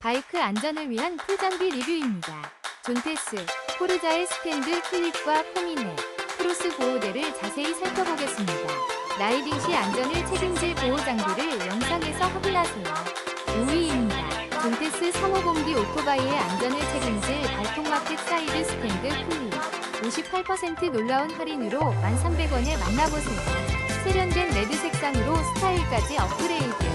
바이크 안전을 위한 풀장비 리뷰입니다. 존테스, 포르자의 스탠드 클립과 코미네, 크로스 보호대를 자세히 살펴보겠습니다. 라이딩 시 안전을 책임질 보호 장비를 영상에서 확인하세요. 5위입니다. 존테스 350D 오토바이의 안전을 책임질 발통마켓 사이드 스탠드 클립. 58% 놀라운 할인으로 1,300원에 만나보세요. 세련된 레드 색상으로 스타일까지 업그레이드.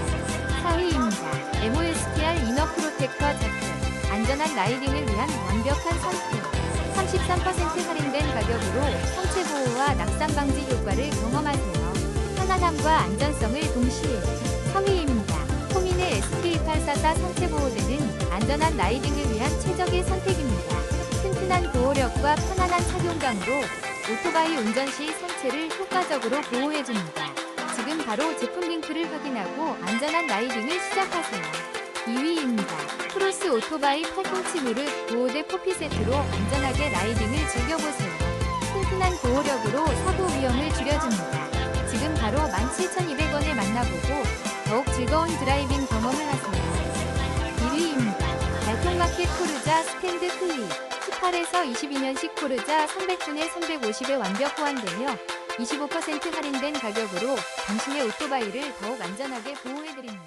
안전한 라이딩을 위한 완벽한 선택. 33% 할인된 가격으로 성체 보호와 낙상 방지 효과를 경험하세요. 편안함과 안전성을 동시에. 3위입니다. 코미네 SK844 상체 보호대는 안전한 라이딩을 위한 최적의 선택입니다. 튼튼한 보호력과 편안한 착용감으로 오토바이 운전 시 상체를 효과적으로 보호해줍니다. 지금 바로 제품 링크를 확인하고 안전한 라이딩을 시작하세요. 2위입니다. 크로스 오토바이 팔꿈치 무릎 보호대 포피 세트로 안전하게 라이딩을 즐겨보세요. 튼튼한 보호력으로 사고 위험을 줄여줍니다. 지금 바로 17,200원에 만나보고 더욱 즐거운 드라이빙 경험을 하세요. 1위입니다. 발통마켓 코르자 스탠드 클립 18에서 22년식 코르자 300분에 350에 완벽 호환되며 25% 할인된 가격으로 당신의 오토바이를 더욱 안전하게 보호해드립니다.